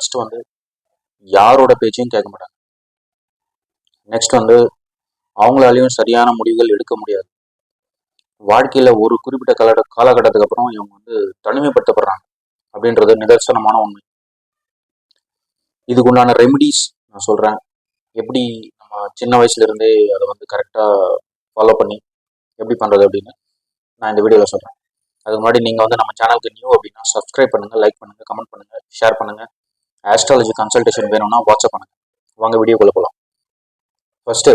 First வந்து யாரோட பேச்சையும் கேட்க மாட்டாங்க. நெக்ஸ்ட் வந்து அவங்களாலையும் சரியான முடிவுகள் எடுக்க முடியாது. வாழ்க்கையில ஒரு குறிப்பிட்ட கால காலகட்டத்துக்கு அப்புறம் இவங்க வந்து தனிமைப்படுத்தப்படுறாங்க அப்படின்றது நிதர்சனமான உண்மை. இதுக்குண்டான ரெமிடிஸ் நான் சொல்றேன். எப்படி நம்ம சின்ன வயசுல இருந்தே அதை வந்து கரெக்டா ஃபாலோ பண்ணி எப்படி பண்றது அப்படின்னு நான் இந்த வீடியோவில் சொல்றேன். அதுக்கு முன்னாடி நீங்க வந்து நம்ம சேனலுக்கு நியூ அப்படின்னா சப்ஸ்கிரைப் பண்ணுங்க லைக் பண்ணுங்க கமெண்ட் பண்ணுங்க ஷேர் பண்ணுங்க. ஆஸ்ட்ராலஜி கன்சல்டேஷன் வேணும்னா வாட்ஸ்அப் பண்ணுங்க. வாங்க வீடியோக்குள்ள போகலாம் ஃபர்ஸ்ட்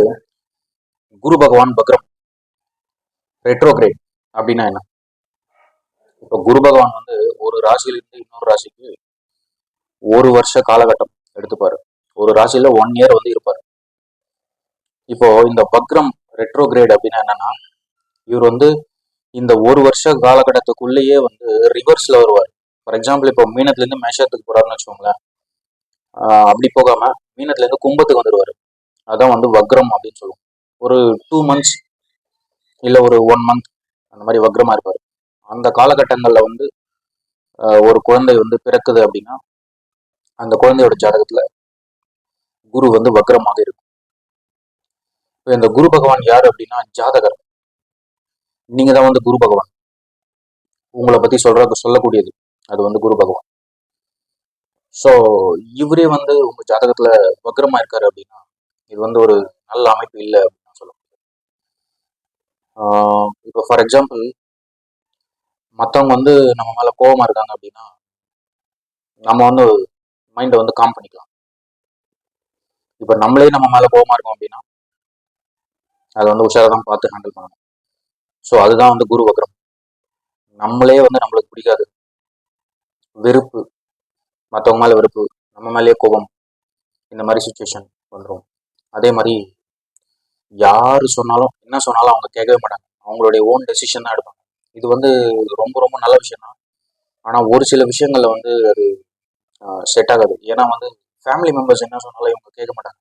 குரு பகவான் பக்ரம். ரெட்ரோகிரேட் அப்படின்னா என்ன? இப்போ குரு பகவான் வந்து ஒரு ராசியிலிருந்து இன்னொரு ராசிக்கு ஒரு வருஷ காலகட்டம் எடுத்துப்பாரு. ஒரு ராசியில ஒன் இயர் வந்து இருப்பார். இப்போ இந்த பக்ரம் ரெட்ரோகிரேட் அப்படின்னா என்னன்னா இவர் வந்து இந்த ஒரு வருஷ காலகட்டத்துக்குள்ளேயே வந்து ரிவர்ஸ்ல வருவார். ஃபார் எக்ஸாம்பிள் இப்போ மீனத்துலேருந்து மேஷத்துக்கு போறாருன்னு வச்சுக்கோங்களேன். அப்படி போகாம மீனத்துலேருந்து கும்பத்துக்கு வந்துடுவார் அதான் வந்து வக்ரம் அப்படின்னு சொல்லுவோம். ஒரு டூ மந்த்ஸ் இல்லை ஒரு ஒன் மந்த் அந்த மாதிரி வக்ரமாக இருப்பார். அந்த காலகட்டங்களில் வந்து ஒரு குழந்தை வந்து பிறக்குது அப்படின்னா அந்த குழந்தையோட ஜாதகத்தில் குரு வந்து வக்ரமாக இருக்கும். இப்போ இந்த குரு பகவான் யார் அப்படின்னா ஜாதகர். நீங்கள் தான் வந்து குரு பகவான். உங்களை பற்றி சொல்கிற சொல்லக்கூடியது அது வந்து குரு பகவான். ஸோ இவரே வந்து உங்க ஜாதகத்துல வக்ரமா இருக்காரு அப்படின்னா இது வந்து ஒரு நல்ல அமைப்பு இல்லை அப்படின்னு நான் சொல்ல முடியும். இப்போ ஃபார் எக்ஸாம்பிள் மற்றவங்க வந்து நம்ம மேல கோவமா இருக்காங்க அப்படின்னா நம்ம வந்து மைண்டை வந்து காம் பண்ணிக்கலாம். இப்போ நம்மளே நம்ம மேல கோவமா இருக்கோம் அப்படின்னா அதை வந்து உஷாரா தான் பார்த்து ஹேண்டில் பண்ணணும். ஸோ அதுதான் வந்து குரு வக்ரம். நம்மளே வந்து நம்மளுக்கு பிடிக்காது. வெறுப்பு. மற்றவங்க மேலே வெறுப்பு நம்ம மேலேயே கோபம் இந்த மாதிரி சுச்சுவேஷன் வந்துடும் அதே மாதிரி யார் சொன்னாலும் என்ன சொன்னாலும் அவங்க கேட்கவே மாட்டாங்க. அவங்களுடைய ஓன் டெசிஷன் தான் எடுப்பாங்க. இது வந்து ரொம்ப ரொம்ப நல்ல விஷயம் தான் ஆனால் ஒரு சில விஷயங்களில் வந்து அது செட் ஆகாது. ஏன்னா வந்து ஃபேமிலி மெம்பர்ஸ் என்ன சொன்னாலும் இவங்க கேட்க மாட்டாங்க.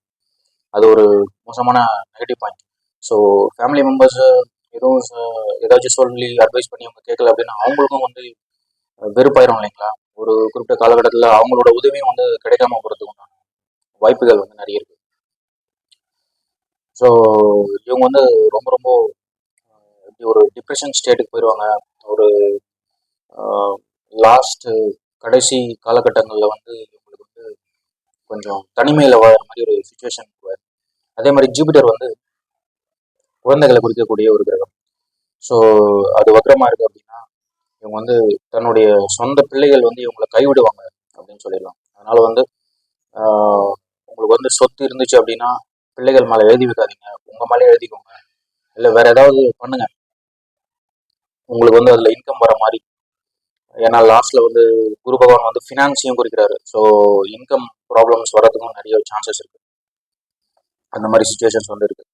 அது ஒரு மோசமான negative point so family members எதுவும் ஏதாச்சும் சொல்லி அட்வைஸ் பண்ணி அவங்க கேட்கல அப்படின்னா அவங்களுக்கும் வந்து வெறுப்பாயிரும் இல்லைங்களா? ஒரு குறிப்பிட்ட காலகட்டத்தில் அவங்களோட உதவியும் வந்து கிடைக்காம போகிறதுக்கு உண்டான வாய்ப்புகள் வந்து நிறைய இருக்கு. ஸோ இவங்க வந்து ரொம்ப ரொம்ப எப்படி ஒரு டிப்ரெஷன் ஸ்டேட்டுக்கு போயிடுவாங்க ஒரு லாஸ்ட் கடைசி காலகட்டங்களில் வந்து இவங்களுக்கு வந்து கொஞ்சம் தனிமையில் வாழற மாதிரி ஒரு சுச்சுவேஷன் அதே மாதிரி ஜூபிட்டர் வந்து குழந்தைகளை குறிக்கக்கூடிய ஒரு கிரகம். ஸோ அது வக்ரமா இருக்குது அப்படின்னா இவங்க வந்து தன்னுடைய சொந்த பிள்ளைகள் வந்து இவங்களை கைவிடுவாங்க அப்படின்னு சொல்லிடலாம். அதனால வந்து உங்களுக்கு வந்து சொத்து இருந்துச்சு அப்படின்னா பிள்ளைகள் மேலே எழுதி வைக்காதீங்க. உங்க மேலே எழுதிக்கோங்க. இல்லை வேற ஏதாவது பண்ணுங்க. உங்களுக்கு வந்து அதில் இன்கம் வர மாதிரி. ஏன்னா லாஸ்ட்ல வந்து குரு பகவான் வந்து ஃபினான்ஸையும் குறிக்கிறாரு. ஸோ இன்கம் ப்ராப்ளம்ஸ் வரதுக்கும் நிறைய சான்சஸ் இருக்கு. அந்த மாதிரி சுச்சுவேஷன்ஸ் வந்து இருக்கு.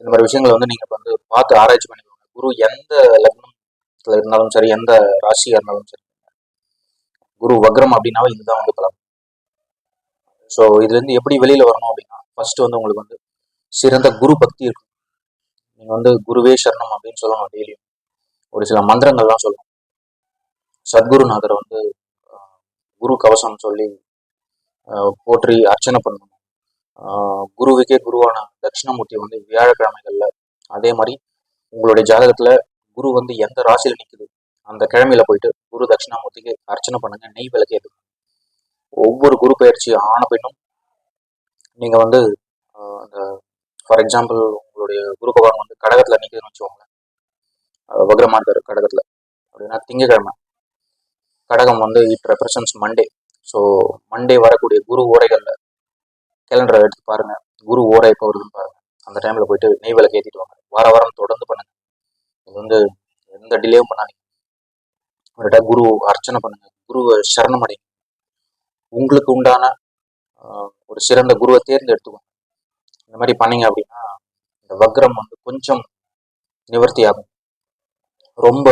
இந்த மாதிரி விஷயங்களை வந்து நீங்க வந்து பார்த்து ஆராய்ச்சி பண்ணிக்கோங்க. குரு எந்த லக்னத்துல இருந்தாலும் சரி எந்த ராசியா இருந்தாலும் சரி. குரு வக்ரம் அப்படின்னாவே இதுதான் வந்து பலம் ஸோ இதுல இருந்து எப்படி வெளியில வரணும் அப்படின்னா ஃபர்ஸ்ட் வந்து உங்களுக்கு வந்து சிறந்த குரு பக்தி இருக்கும். நீங்க வந்து குருவே சரணம் அப்படின்னு சொல்லணும் டெய்லியும் ஒரு சில மந்திரங்கள்லாம் சொல்லணும். சத்குருநாதரை வந்து குரு கவசம் சொல்லி ஆஹ், போற்றி அர்ச்சனை பண்ணணும். ஆஹ், குருவுக்கே குருவான தட்சிணமூர்த்தி வந்து வியாழக்கிழமைகள்ல அதே மாதிரி உங்களுடைய ஜாதகத்துல குரு வந்து எந்த ராசியில் நிற்குது அந்த கிழமையில போயிட்டு குரு தட்சிணாமூர்த்திக்கு அர்ச்சனை பண்ணுங்க நெய் விளக்கேது ஒவ்வொரு குரு பயிற்சி ஆன பெண்ணும் நீங்கள் வந்து அந்த ஃபார் எக்ஸாம்பிள் உங்களுடைய குரு பகவான் வந்து கடகத்தில் நிற்குதுன்னு வச்சுக்கோங்களேன். ஆஹ் வக்ரமா இருக்காரு கடகத்தில். அப்படின்னா திங்கக்கிழமை. கடகம் வந்து it represents Monday so Monday வரக்கூடிய குரு ஓரைகளில் கேலண்டரை எடுத்து பாருங்கள் குரு ஓரை எப்போ வருதுன்னு பாருங்கள் அந்த டைமில் போயிட்டு நெய் விளக்கு ஏற்றிட்டு வாங்க. வார வாரம் தொடர்ந்து பண்ணுங்கள் இது வந்து எந்த டிலேவும் பண்ணாதீங்க. அவர்கிட்ட குரு அர்ச்சனை பண்ணுங்க. குருவை சரணம் அடைங்க. உங்களுக்கு உண்டான ஒரு சிறந்த குருவை தேர்ந்தெடுத்துக்கோங்க. இந்த மாதிரி பண்ணீங்க அப்படின்னா இந்த வக்ரம் வந்து கொஞ்சம் நிவர்த்தி ஆகும். ரொம்ப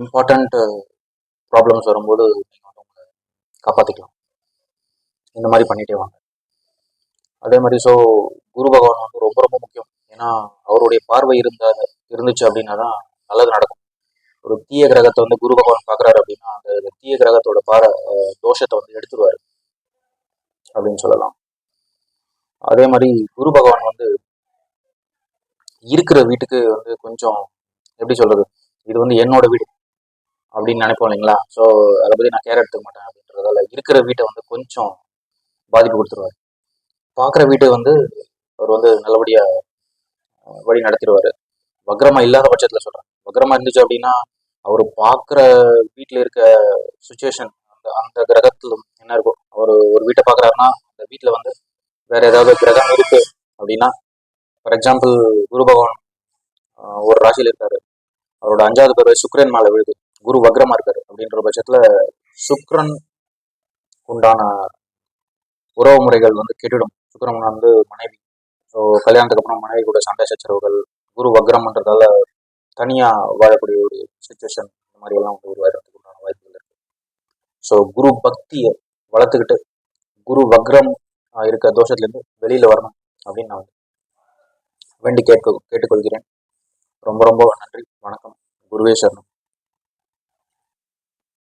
இம்பார்ட்டண்ட் ப்ராப்ளம்ஸ் வரும்போது நீங்கள் வந்து உங்களை காப்பாற்றிக்கலாம் இந்த மாதிரி பண்ணிட்டே வாங்க. அதே மாதிரி ஸோ குரு பகவான் வந்து ரொம்ப ரொம்ப முக்கியம். ஏன்னா அவருடைய பார்வை இருந்தால் இருந்துச்சு அப்படின்னா தான் நல்லது நடக்கும். ஒரு தீய கிரகத்தை வந்து குரு பகவான் பார்க்குறாரு அப்படின்னா அந்த தீய கிரகத்தோட பார தோஷத்தை வந்து எடுத்துருவாரு அப்படின்னு சொல்லலாம். அதே மாதிரி குரு பகவான் வந்து இருக்கிற வீட்டுக்கு வந்து கொஞ்சம் எப்படி சொல்றது இது வந்து என்னோட வீடு அப்படின்னு நினைப்போம் இல்லைங்களா? ஸோ அதை பற்றி நான் கேர் எடுத்துக்க மாட்டேன் அப்படின்றதால இருக்கிற வீட்டை வந்து கொஞ்சம் பாதிப்பு கொடுத்துருவாரு. பார்க்குற வீட்டை வந்து அவர் வந்து நல்லபடியாக வழி நடத்திடுவார். வக்ரமா இல்லாத பட்சத்தில் சொல்றேன். வக்ரமா இருந்துச்சு அப்படின்னா அவர் பார்க்குற வீட்டில் இருக்க சுச்சுவேஷன் அந்த அந்த கிரகத்தில் என்ன இருக்கும் அவர் ஒரு வீட்டை பார்க்குறாருன்னா அந்த வீட்டில் வந்து வேற ஏதாவது கிரகம் இருக்கு அப்படின்னா ஃபார் எக்ஸாம்பிள் குரு பகவான் ஒரு ராசியில் இருக்காரு. அவரோட அஞ்சாவது பேர் சுக்ரன் மேலே விழுது. குரு வக்ரமா இருக்காரு அப்படின்ற பட்சத்தில் சுக்ரன் உண்டான உறவு முறைகள் வந்து கெட்டுடும். சுக்ரன் வந்து மனைவி. ஸோ கல்யாணத்துக்கு அப்புறம் மனைவி கூட சண்டை சச்சரவுகள் குரு வக்ரம்ன்றதால தனியாக வாழக்கூடிய ஒரு சுச்சுவேஷன் இந்த மாதிரி எல்லாம் வந்து உருவாகிறதுக்கு உண்டான வாய்ப்புகள் இருக்கு. ஸோ குரு பக்தியை வளர்த்துக்கிட்டு குரு வக்ரம் இருக்க தோஷத்துலேருந்து வெளியில் வரணும் அப்படின்னு நான் வந்து வேண்டி கேட்க கேட்டுக்கொள்கிறேன். ரொம்ப ரொம்ப நன்றி. வணக்கம். குருவே சரணம்.